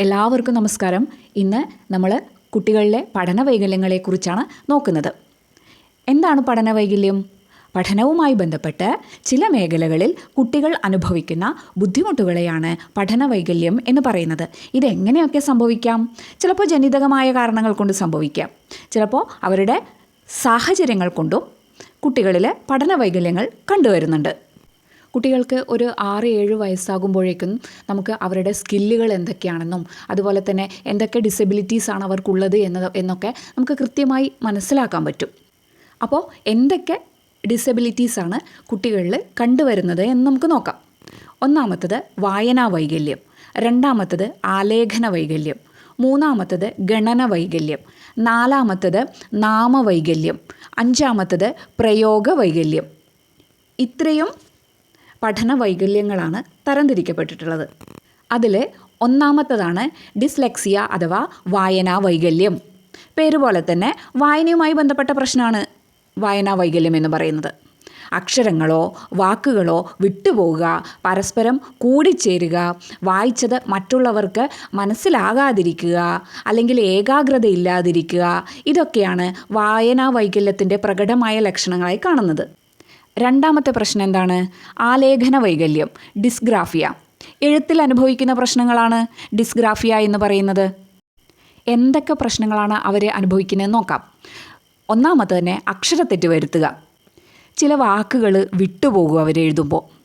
എല്ലാവർക്കും നമസ്കാരം. ഇന്ന് നമ്മൾ കുട്ടികളിലെ പഠന വൈകല്യങ്ങളെക്കുറിച്ചാണ് നോക്കുന്നത്. എന്താണ് പഠന വൈകല്യം പഠനവുമായി ബന്ധപ്പെട്ട് ചില മേഖലകളിൽ കുട്ടികൾ അനുഭവിക്കുന്ന ബുദ്ധിമുട്ടുകളെയാണ് പഠന വൈകല്യം എന്ന് പറയുന്നത്. ഇതെങ്ങനെയൊക്കെ സംഭവിക്കാം? ചിലപ്പോൾ ജനിതകമായ കാരണങ്ങൾ കൊണ്ട് സംഭവിക്കാം. ചിലപ്പോൾ അവരുടെ സാഹചര്യങ്ങൾ കൊണ്ടും കുട്ടികളിൽ പഠന വൈകല്യങ്ങൾ കണ്ടുവരുന്നുണ്ട്. കുട്ടികൾക്ക് ഒരു ആറ് ഏഴ് വയസ്സാകുമ്പോഴേക്കും നമുക്ക് അവരുടെ സ്കില്ലുകൾ എന്തൊക്കെയാണെന്നും അതുപോലെ തന്നെ എന്തൊക്കെ ഡിസബിലിറ്റീസ് ആണ് അവർക്കുള്ളത് എന്നത് എന്നൊക്കെ നമുക്ക് കൃത്യമായി മനസ്സിലാക്കാൻ പറ്റും. അപ്പോൾ എന്തൊക്കെ ഡിസബിലിറ്റീസ് ആണ് കുട്ടികളിൽ കണ്ടുവരുന്നത് എന്ന് നമുക്ക് നോക്കാം. ഒന്നാമത്തത് വായനാ വൈകല്യം രണ്ടാമത്തത് ആലേഖന വൈകല്യം മൂന്നാമത്തത് ഗണന വൈകല്യം നാലാമത്തത് നാമവൈകല്യം അഞ്ചാമത്തത് പ്രയോഗ വൈകല്യം. ഇത്രയും പഠന വൈകല്യങ്ങളാണ് തരംതിരിക്കപ്പെട്ടിട്ടുള്ളത്. അതിൽ ഒന്നാമത്തതാണ് ഡിസ്ലെക്സിയ അഥവാ വായനാ വൈകല്യം പേര് പോലെ തന്നെ വായനയുമായി ബന്ധപ്പെട്ട പ്രശ്നമാണ് വായനാ വൈകല്യം എന്ന് പറയുന്നത്. അക്ഷരങ്ങളോ വാക്കുകളോ വിട്ടുപോവുക പരസ്പരം കൂടിച്ചേരുക വായിച്ചത് മറ്റുള്ളവർക്ക് മനസ്സിലാകാതിരിക്കുക അല്ലെങ്കിൽ ഏകാഗ്രത ഇല്ലാതിരിക്കുക ഇതൊക്കെയാണ് വായനാ വൈകല്യത്തിന്റെ പ്രകടമായ ലക്ഷണങ്ങളായി കാണുന്നത്. രണ്ടാമത്തെ പ്രശ്നം എന്താണ്? ആലേഖന വൈകല്യം ഡിസ്ഗ്രാഫിയ. എഴുത്തിൽ അനുഭവിക്കുന്ന പ്രശ്നങ്ങളാണ് ഡിസ്ഗ്രാഫിയ എന്ന് പറയുന്നത്. എന്തൊക്കെ പ്രശ്നങ്ങളാണ് അവർ അനുഭവിക്കുന്നതെന്ന് നോക്കാം. ഒന്നാമത് തന്നെ അക്ഷരത്തെറ്റ് വരുത്തുക. ചില വാക്കുകൾ വിട്ടുപോകും അവർ എഴുതുമ്പോൾ.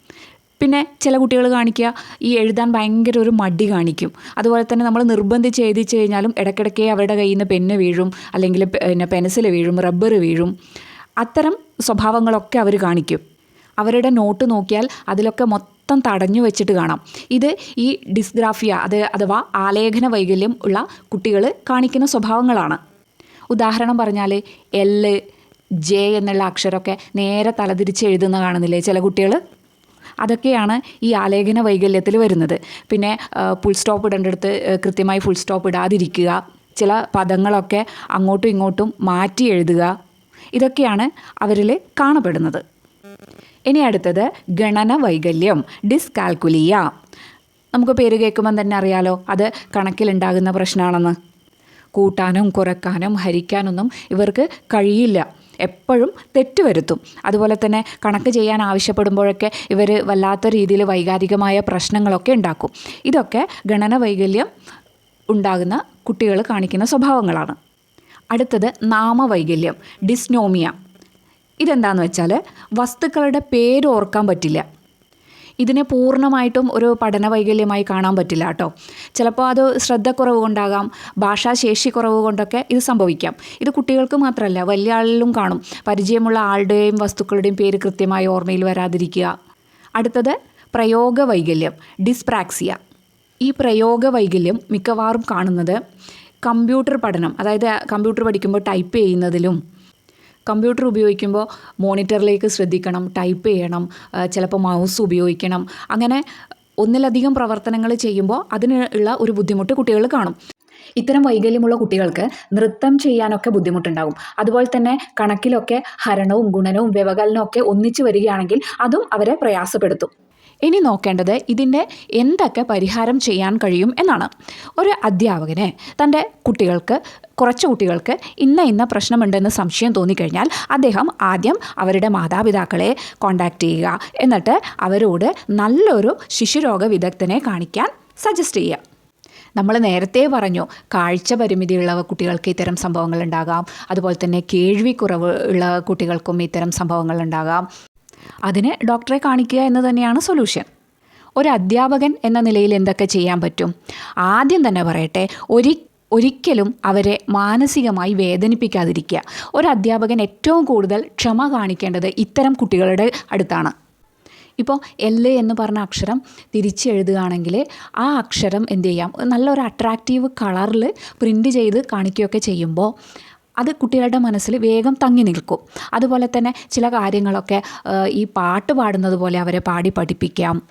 പിന്നെ ചില കുട്ടികൾ കാണിക്കുക ഈ എഴുതാൻ ഭയങ്കര ഒരു മടി കാണിക്കും. അതുപോലെ തന്നെ നമ്മൾ നിർബന്ധിച്ച് എഴുതിച്ച് കഴിഞ്ഞാലും ഇടയ്ക്കിടയ്ക്ക് അവരുടെ കയ്യിൽ നിന്ന് പെന്ന് വീഴും അല്ലെങ്കിൽ പിന്നെ പെൻസിൽ വീഴും റബ്ബർ വീഴും. അത്തരം സ്വഭാവങ്ങളൊക്കെ അവർ കാണിക്കും. അവരുടെ നോട്ട് നോക്കിയാൽ അതിലൊക്കെ മൊത്തം തടഞ്ഞു വെച്ചിട്ട് കാണാം. ഇത് ഈ ഡിസ്ഗ്രാഫിയ അത് അഥവാ ആലേഖന വൈകല്യം ഉള്ള കുട്ടികൾ കാണിക്കുന്ന സ്വഭാവങ്ങളാണ്. ഉദാഹരണം പറഞ്ഞാൽ എൽ ജെ എന്നുള്ള അക്ഷരമൊക്കെ നേരെ തലതിരിച്ച് എഴുതുന്ന കാണുന്നില്ലേ ചില കുട്ടികൾ അതൊക്കെയാണ് ഈ ആലേഖന വൈകല്യത്തിൽ വരുന്നത്. പിന്നെ ഫുൾ സ്റ്റോപ്പ് ഇടേണ്ടടുത്ത് കൃത്യമായി ഫുൾ സ്റ്റോപ്പ് ഇടാതിരിക്കുക. ചില പദങ്ങളൊക്കെ അങ്ങോട്ടും ഇങ്ങോട്ടും മാറ്റി എഴുതുക. ഇതൊക്കെയാണ് അവരിൽ കാണപ്പെടുന്നത്. ഇനി അടുത്തത് ഗണന വൈകല്യം ഡിസ്കാൽക്കുലിയ. നമുക്ക് പേര് കേൾക്കുമ്പം തന്നെ അറിയാലോ അത് കണക്കിലുണ്ടാകുന്ന പ്രശ്നമാണെന്ന്. കൂട്ടാനും കുറക്കാനും ഹരിക്കാനൊന്നും ഇവർക്ക് കഴിയില്ല. എപ്പോഴും തെറ്റ് വരുത്തും. അതുപോലെ തന്നെ കണക്ക് ചെയ്യാൻ ആവശ്യപ്പെടുമ്പോഴൊക്കെ ഇവർ വല്ലാത്ത രീതിയിൽ വൈകാരികമായ പ്രശ്നങ്ങളൊക്കെ ഉണ്ടാക്കും. ഇതൊക്കെ ഗണന വൈകല്യം ഉണ്ടാകുന്ന കുട്ടികൾ കാണിക്കുന്ന സ്വഭാവങ്ങളാണ്. അടുത്തത് നാമവൈകല്യം ഡിസ്നോമിയ. ഇതെന്താന്ന് വെച്ചാൽ വസ്തുക്കളുടെ പേര് ഓർക്കാൻ പറ്റില്ല. ഇതിനെ പൂർണമായിട്ടും ഒരു പഠന വൈകല്യമായി കാണാൻ പറ്റില്ല കേട്ടോ. ചിലപ്പോൾ അത് ശ്രദ്ധക്കുറവ് കൊണ്ടാകാം ഭാഷാശേഷി കുറവ് കൊണ്ടൊക്കെ ഇത് സംഭവിക്കാം. ഇത് കുട്ടികൾക്ക് മാത്രമല്ല വലിയ ആളിലും കാണും. പരിചയമുള്ള ആളുടെയും വസ്തുക്കളുടെയും പേര് കൃത്യമായി ഓർമ്മയിൽ വരാതിരിക്കുക. അടുത്തത് പ്രയോഗ വൈകല്യം ഡിസ്പ്രാക്സിയ. ഈ പ്രയോഗ വൈകല്യം മിക്കവാറും കാണുന്നത് കമ്പ്യൂട്ടർ പഠനം അതായത് കമ്പ്യൂട്ടർ പഠിക്കുമ്പോൾ ടൈപ്പ് ചെയ്യുന്നതിലും കമ്പ്യൂട്ടർ ഉപയോഗിക്കുമ്പോൾ മോണിറ്ററിലേക്ക് ശ്രദ്ധിക്കണം ടൈപ്പ് ചെയ്യണം ചിലപ്പോൾ മൗസ് ഉപയോഗിക്കണം. അങ്ങനെ ഒന്നിലധികം പ്രവർത്തനങ്ങൾ ചെയ്യുമ്പോൾ അതിനുള്ള ഒരു ബുദ്ധിമുട്ട് കുട്ടികൾ കാണും. ഇത്തരം വൈകല്യമുള്ള കുട്ടികൾക്ക് നൃത്തം ചെയ്യാനൊക്കെ ബുദ്ധിമുട്ടുണ്ടാകും. അതുപോലെ തന്നെ കണക്കിലൊക്കെ ഹരണവും ഗുണനവും വ്യവകലനവും ഒക്കെ ഒന്നിച്ചു വരികയാണെങ്കിൽ അതും അവരെ പ്രയാസപ്പെടുത്തും. ഇനി നോക്കേണ്ടത് ഇതിന്റെ എന്തൊക്കെ പരിഹാരം ചെയ്യാൻ കഴിയും എന്നാണ്. ഒരു അധ്യാപകന് തന്റെ കുട്ടികൾക്ക് കുറച്ച് കുട്ടികൾക്ക് ഇന്ന ഇന്ന പ്രശ്നമുണ്ടെന്ന് സംശയം തോന്നിക്കഴിഞ്ഞാൽ അദ്ദേഹം ആദ്യം അവരുടെ മാതാപിതാക്കളെ കോണ്ടാക്ട് ചെയ്യുക. എന്നിട്ട് അവരോട് നല്ലൊരു ശിശുരോഗ വിദഗ്ധനെ കാണിക്കാൻ സജസ്റ്റ് ചെയ്യുക. നമ്മൾ നേരത്തെ പറഞ്ഞു കാഴ്ച പരിമിതിയുള്ള കുട്ടികൾക്ക് ഇത്തരം സംഭവങ്ങൾ ഉണ്ടാകാം. അതുപോലെ തന്നെ കേൾവിക്കുറവ് ഉള്ള കുട്ടികൾക്കും ഇത്തരം സംഭവങ്ങൾ ഉണ്ടാകാം. അതിന് ഡോക്ടറെ കാണിക്കുക എന്ന് തന്നെയാണ് സൊല്യൂഷൻ. ഒരു അധ്യാപകൻ എന്ന നിലയിൽ എന്തൊക്കെ ചെയ്യാൻ പറ്റും? ആദ്യം തന്നെ പറയട്ടെ ഒരി ഒരിക്കലും അവരെ മാനസികമായി വേദനിപ്പിക്കാതിരിക്കുക. ഒരു അധ്യാപകൻ ഏറ്റവും കൂടുതൽ ക്ഷമ കാണിക്കേണ്ടത് ഇത്തരം കുട്ടികളുടെ അടുത്താണ്. ഇപ്പോൾ എൽ എന്ന് പറഞ്ഞ അക്ഷരം തിരിച്ചെഴുതുകയാണെങ്കിൽ ആ അക്ഷരം എന്ത് ചെയ്യാം? നല്ലൊരു അട്രാക്റ്റീവ് കളറിൽ പ്രിന്റ് ചെയ്ത് കാണിക്കുകയൊക്കെ ചെയ്യുമ്പോൾ അത് കുട്ടികളുടെ മനസ്സിൽ വേഗം തങ്ങി നിൽക്കും. അതുപോലെ തന്നെ ചില കാര്യങ്ങളൊക്കെ ഈ പാട്ട് പാടുന്നത് പോലെ അവരെ പാടി പഠിപ്പിക്കാം.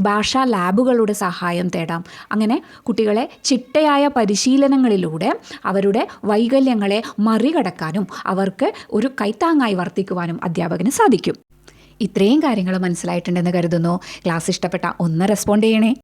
ഭാഷാ ലാബുകളുടെ സഹായം തേടാം. അങ്ങനെ കുട്ടികളെ ചിട്ടയായ പരിശീലനങ്ങളിലൂടെ അവരുടെ വൈകല്യങ്ങളെ മറികടക്കാനും അവർക്ക് ഒരു കൈത്താങ്ങായി വർത്തിക്കുവാനും അധ്യാപകന് സാധിക്കും. ഇത്രയും കാര്യങ്ങൾ മനസ്സിലായിട്ടുണ്ടെന്ന് കരുതുന്നു. ക്ലാസ് ഇഷ്ടപ്പെട്ട ഒന്ന് റെസ്പോണ്ട് ചെയ്യണേ.